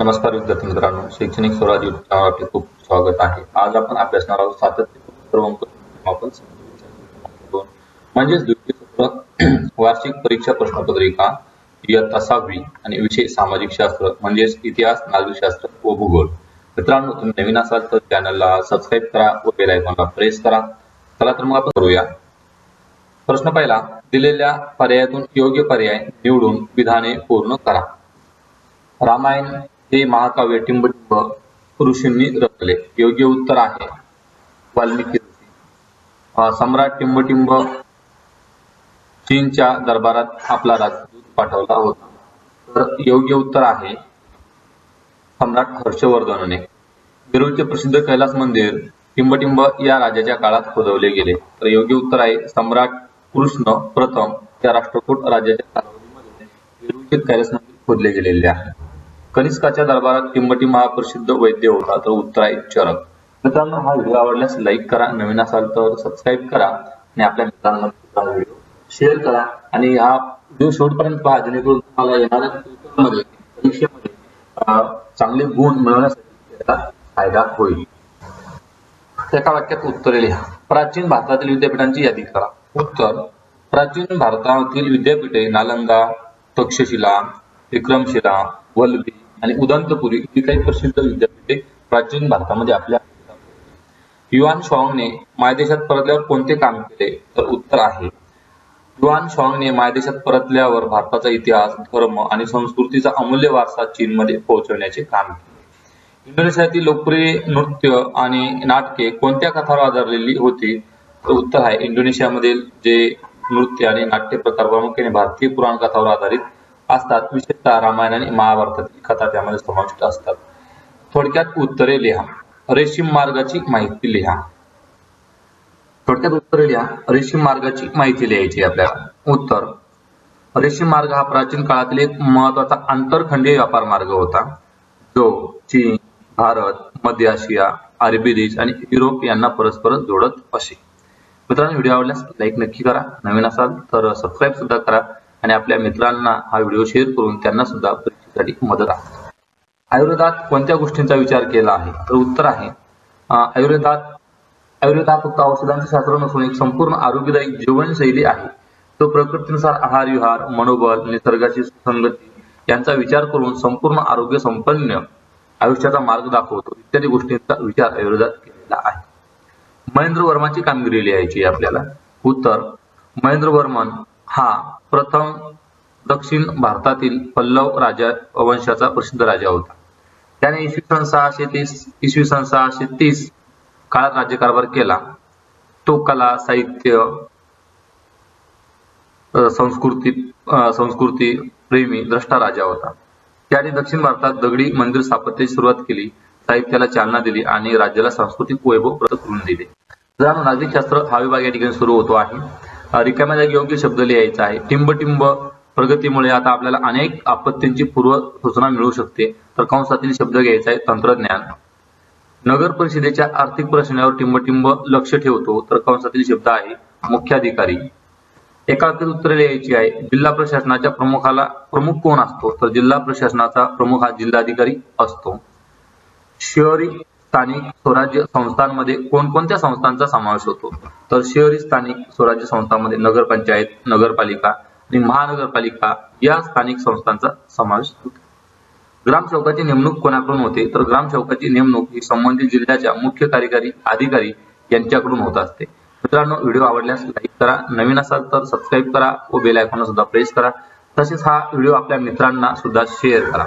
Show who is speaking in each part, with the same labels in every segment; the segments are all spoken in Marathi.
Speaker 1: नमस्कार विद्यार्थी मित्रांनो शैक्षणिक स्वराज युट्यूब आपले खूप स्वागत आहे. आज आपण अभ्यासणार आहोत सातत्य क्रमांक आपण म्हणजेच द्वितीय सत्र वार्षिक परीक्षा प्रश्नपत्रिका इयत्ता सहावी आणि विषय सामाजिक शास्त्र म्हणजेच इतिहास नागरिकशास्त्र व भूगोल. मित्रांनो तुम्ही नवीन असाल तर चॅनलला सबस्क्राईब करा व बेल आयकॉनला प्रेस करा. चला तर मग आपण करूया. प्रश्न पहिला दिलेल्या पर्यायातून योग्य पर्याय निवडून विधाने पूर्ण करा. रामायण हे महाकाव्य टिंबटिंब ऋषींनी रचले. योग्य उत्तर आहे. वाल्मिकी ऋषी. सम्राट टिंबटिंब चीनच्या दरबारात आपला राजदूत पाठवला होता. तर योग्य उत्तर आहे सम्राट हर्षवर्धनने. वेरूळचे प्रसिद्ध कैलास मंदिर टिंबटिंब या राजाच्या काळात खोदवले गेले. तर योग्य उत्तर आहे सम्राट कृष्ण प्रथम या राष्ट्रकूट राजाच्या कालावधीमध्ये वेरूळचे कैलास मंदिर खोदले गेलेले आहे. कनिष्काच्या दरबारात टिंबटिंब महाप्रसिद्ध वैद्य होता तर उत्तराय चरक. मित्रांनो हा व्हिडिओ आवडल्यास लाईक करा नवीन असाल तर सबस्क्राईब करा आणि आपल्या मित्रांना व्हिडिओ शेअर करा. आणि हा व्हिडिओ शेवटपर्यंत पहा जेणेकरून तुम्हाला येणाऱ्या फ्युचरमध्ये परीक्षेमध्ये चांगले गुण मिळवण्यासाठी त्याचा फायदा होईल. एका वाक्यात उत्तरे लिहा. प्राचीन भारतातील विद्यापीठांची यादी करा. उत्तर प्राचीन भारतातील विद्यापीठे नालंदा तक्षशिला विक्रमशिला वल्लभी आणि उदंतपुरी ही काही प्रसिद्ध विद्यापीठे प्राचीन भारतामध्ये म्हणजे आपल्या युआन शॉंगने मायदेशात परतल्यावर कोणते काम केले? तर उत्तर आहे. युआन शॉंगने मायदेशात परतल्यावर भारताचा इतिहास धर्म आणि संस्कृतीचा अमूल्य वारसा चीनमध्ये पोहोचवण्याचे काम केले. इंडोनेशियातील लोकप्रिय नृत्य आणि नाटके कोणत्या कथावर आधारलेली होती? तर उत्तर आहे इंडोनेशियामधील जे नृत्य आणि नाट्य प्रकार प्रामुख्याने भारतीय पुराण कथावर आधारित असतात विशेषतः रामायण आणि महाभारतातील कथा त्यामध्ये समाविष्ट असतात. थोडक्यात उत्तरे लिहा. रेशीम मार्गाची माहिती लिहा. थोडक्यात उत्तरे लिहा. रेशीम मार्गाची माहिती लिहायची आपल्याला. उत्तर. रेशीम मार्ग हा प्राचीन काळातील एक महत्त्वाचा आंतरखंडीय व्यापार मार्ग होता जो चीन भारत मध्य आशिया अरबी देश आणि युरोप यांना परस्पर जोडत असे. मित्रांनो व्हिडिओ आवडल्यास लाईक नक्की करा. नवीन असाल तर सबस्क्राईब सुद्धा करा. आणि आपल्या मित्रांना हा व्हिडिओ शेअर करून त्यांना सुद्धा परीक्षेसाठी मदत आहे. आयुर्वेदात कोणत्या गोष्टींचा विचार केला आहे? तर उत्तर आहे आयुर्वेदात आयुर्वेद हा फक्त औषधांचे शास्त्र नसून एक संपूर्ण आरोग्यदायी जीवनशैली आहे. तो प्रकृतीनुसार आहार विहार मनोबल निसर्गाची सुसंगती यांचा विचार करून संपूर्ण आरोग्य संपन्न आयुष्याचा मार्ग दाखवतो इत्यादी गोष्टींचा विचार आयुर्वेदात केलेला आहे. महेंद्र वर्माची कामगिरी लिहायची आपल्याला. उत्तर महेंद्र वर्मन हा प्रथम दक्षिण भारतातील पल्लव राजा वंशाचा प्रसिद्ध राजा होता. त्याने इसवी सन सहाशे तीस इसवी सन सहाशे तीस काळात राज्यकारभार केला. तो कला साहित्य संस्कृती संस्कृती प्रेमी द्रष्टा राजा होता. त्याने दक्षिण भारतात दगडी मंदिर स्थापत्याची सुरुवात केली साहित्याला चालना दिली आणि राज्याला सांस्कृतिक वैभव प्रगत करून दिले. मित्रांनो नागरिकशास्त्र हा विभाग या ठिकाणी सुरू होतो आहे रिकाम्या जागी योग्य शब्द लिहायचा आहे. टिंबटिंब प्रगतीमुळे आता आपल्याला अनेक आपत्तींची पूर्व सूचना मिळू शकते. तर कंसातील शब्द घ्यायचा आहे तंत्रज्ञान. नगर परिषदेच्या आर्थिक प्रश्नावर टिंबटिंब लक्ष ठेवतो तर कंसातील शब्द आहे मुख्याधिकारी. एका उत्तर उत्तरे लिहायची आहे. जिल्हा प्रशासनाच्या प्रमुखाला प्रमुख कोण असतो? तर जिल्हा प्रशासनाचा प्रमुख हा जिल्हाधिकारी असतो. शहरी स्थानिक स्वराज्य संस्थांमध्ये कोणकोणत्या संस्थांचा समावेश होतो? तर शहरी स्थानिक स्वराज्य संस्थांमध्ये नगरपंचायत नगरपालिका आणि महानगरपालिका या स्थानिक संस्थांचा समावेश होतो. ग्रामसेवकाची नेमणूक कोणाकडून होते? तर ग्रामसेवकाची नेमणूक ही संबंधित जिल्ह्याच्या मुख्य कार्यकारी अधिकारी यांच्याकडून होत असते. मित्रांनो व्हिडिओ आवडल्यास लाईक करा. नवीन असाल तर सबस्क्राईब करा व बेल आयकॉन सुद्धा प्रेस करा. तसेच हा व्हिडिओ आपल्या मित्रांना सुद्धा शेअर करा.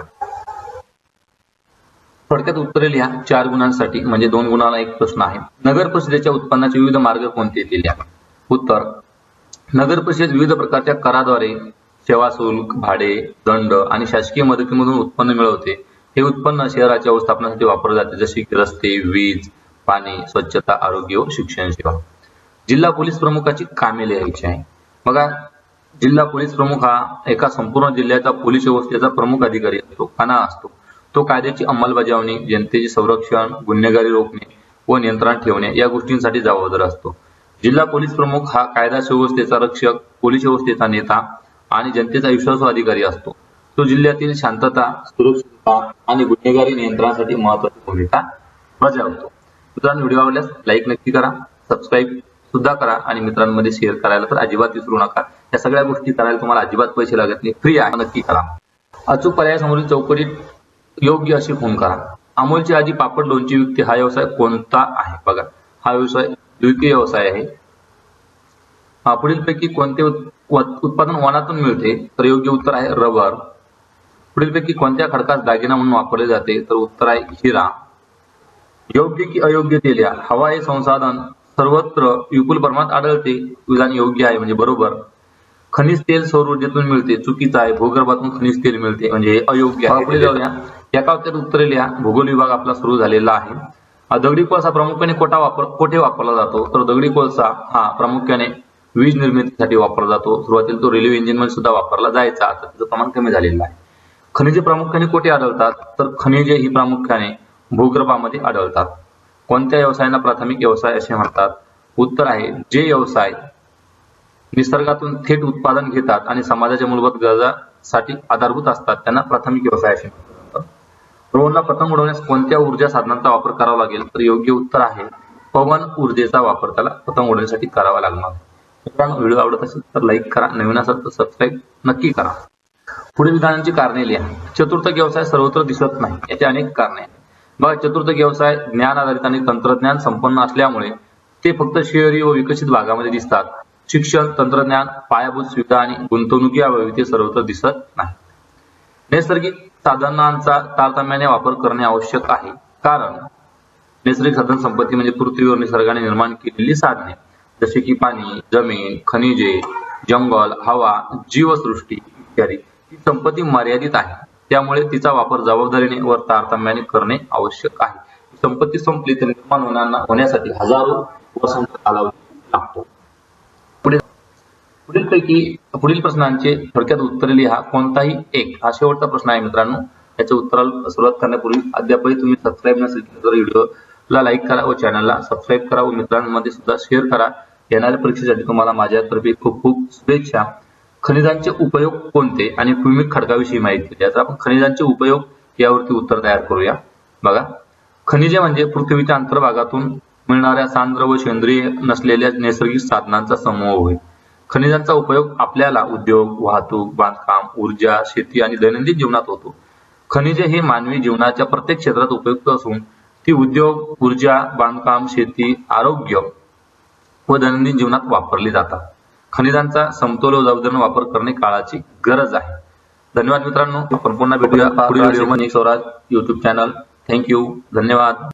Speaker 1: थोडक्यात उत्तरे लिहा. चार गुणांसाठी म्हणजे दोन गुणाला एक प्रश्न आहे. नगर परिषदेच्या उत्पन्नाचे विविध मार्ग कोणते ते लिहा. उत्तर नगर परिषद विविध प्रकारच्या कराद्वारे सेवा शुल्क भाडे दंड आणि शासकीय मदतीमधून उत्पन्न मिळवते. हे उत्पन्न शहराच्या व्यवस्थापनासाठी वापरले जाते जसे की रस्ते वीज पाणी स्वच्छता आरोग्य व शिक्षण सेवा. जिल्हा पोलीस प्रमुखाची कामे लिहायची आहे. बघा जिल्हा पोलीस प्रमुख हा एका संपूर्ण जिल्ह्याचा पोलीस व्यवस्थेचा प्रमुख अधिकारी असतो काना असतो. तो कायद्याची अंमलबजावणी जनतेचे संरक्षण गुन्हेगारी रोखणे व नियंत्रण ठेवणे या गोष्टींसाठी जबाबदार असतो. जिल्हा पोलीस प्रमुख हा कायदा सुव्यवस्थेचा रक्षक पोलीस व्यवस्थेचा नेता आणि जनतेचा विश्वासू अधिकारी असतो. तो जिल्ह्यातील शांतता सुरक्षितता आणि गुन्हेगारी नियंत्रणासाठी महत्वाची भूमिका बजावतो. मित्रांनो व्हिडिओ आवडल्यास लाईक नक्की करा सबस्क्राईब सुद्धा करा आणि मित्रांमध्ये शेअर करायला तर अजिबात विसरू नका. या सगळ्या गोष्टी करायला तुम्हाला अजिबात पैसे लागत नाही. फ्री आहे. नक्की करा. अचूक पर्यायासमोरील चौकटीत योग्य असे फोन करा. अमोलची आजी पापड लोणची विकते हा व्यवसाय कोणता आहे? बघा हा व्यवसाय द्वितीय व्यवसाय आहे. हा, पुढीलपैकी कोणते उत्पादन वनातून मिळते तर योग्य उत्तर आहे रबर. पुढीलपैकी कोणत्या खडकास दागिना म्हणून वापरले जाते तर उत्तर आहे हिरा. योग्य की अयोग्य तेल्या हवा हे संसाधन सर्वत्र विपुल प्रमाणात आढळते विधान योग्य आहे म्हणजे बरोबर. खनिज तेल सौर ऊर्जेतून मिळते चुकीचं आहे भूगर्भातून खनिज तेल मिळते म्हणजे हे अयोग्य आहे. या कावत्यात एका उत्तरे लिहा भूगोल विभाग आपला सुरू झालेला आहे. हा दगडी कोळसा प्रामुख्याने कोटा वापर कोठे वापरला जातो? तर दगडी कोळसा हा प्रामुख्याने वीज निर्मितीसाठी वापरला जातो. सुरुवातीला तो रेल्वे इंजिनमध्ये सुद्धा वापरला जायचा. आता त्याचं प्रमाण कमी झालेलं आहे. खनिजे प्रामुख्याने कोठे आढळतात? तर खनिजे ही प्रामुख्याने भूगर्भामध्ये आढळतात. कोणत्या व्यवसायांना प्राथमिक व्यवसाय असे म्हणतात? उत्तर आहे जे व्यवसाय निसर्गातून थेट उत्पादन घेतात आणि समाजाच्या मूलभूत गरजासाठी आधारभूत असतात त्यांना प्राथमिक व्यवसाय असे म्हणतात. ड्रोनला पतंग उडवण्यास कोणत्या ऊर्जा साधनांचा वापर करावा लागेल तर योग्य उत्तर आहे पवन ऊर्जेचा वापर त्याला पतंग उडवण्यासाठी करावा लागणार. मित्रांनो व्हिडिओ आवडत असेल तर लाईक करा नवीन असेल तर सबस्क्राईब नक्की करा. पुढील विधानांची कारणे लिहा. चतुर्थ व्यवसाय सर्वत्र दिसत नाही याचे अनेक कारणे आहेत. बघा चतुर्थ व्यवसाय ज्ञान आधारित आणि तंत्रज्ञान संपन्न असल्यामुळे ते फक्त शहरी व विकसित भागामध्ये दिसतात. शिक्षण तंत्रज्ञान पायाभूत सुविधा आणि गुंतवणुकीअभावी ते सर्वत्र दिसत नाही. नैसर्गिक साधनांचा तारतम्याने वापर करणे आवश्यक आहे. कारण नैसर्गिक साधन संपत्ती म्हणजे पृथ्वीवर निसर्गाने निर्माण केलेली साधने. जसे की पाणी जमीन खनिजे जंगल हवा जीवसृष्टी इत्यादी. ही संपत्ती मर्यादित आहे. त्यामुळे तिचा वापर जबाबदारीने व तारतम्याने करणे आवश्यक आहे. संपत्ती संपली तर निर्माण होण्याना होण्यासाठी हजारो वसंत कालावधी लागतो. पुढे पुढीलपैकी पुढील प्रश्नांचे थोडक्यात उत्तरे लिहा. कोणताही एक हा शेवटचा प्रश्न आहे मित्रांनो. याच्या उत्तराला सुरुवात करण्यापूर्वी अद्यापही तुम्ही सबस्क्राईब नसेल तर व्हिडिओला लाईक करा व चॅनलला सबस्क्राईब करा व मित्रांमध्ये सुद्धा शेअर करा. येणाऱ्या परीक्षेसाठी तुम्हाला माझ्यातर्फे खूप खूप शुभेच्छा. खनिजांचे उपयोग कोणते आणि भूमिक खडकाविषयी माहिती दिली तर आपण खनिजांचे उपयोग यावरती उत्तर तयार करूया. बघा. खनिजे म्हणजे पृथ्वीच्या अंतर्भागातून मिळणाऱ्या सांद्र व सेंद्रिय नसलेल्या नैसर्गिक साधनांचा समूह होय. खनिजांचा उपयोग आपल्याला उद्योग वाहतूक बांधकाम ऊर्जा शेती आणि दैनंदिन जीवनात होतो. खनिजे हे मानवी जीवनाच्या प्रत्येक क्षेत्रात उपयुक्त असून ती उद्योग ऊर्जा बांधकाम शेती आरोग्य व दैनंदिन जीवनात वापरली जातात. खनिजांचा समतोल जबाबदारीने वापर करणे काळाची गरज आहे. धन्यवाद मित्रांनो. आपण पुन्हा भेटूया पुढील video Swaraj YouTube channel thank you धन्यवाद.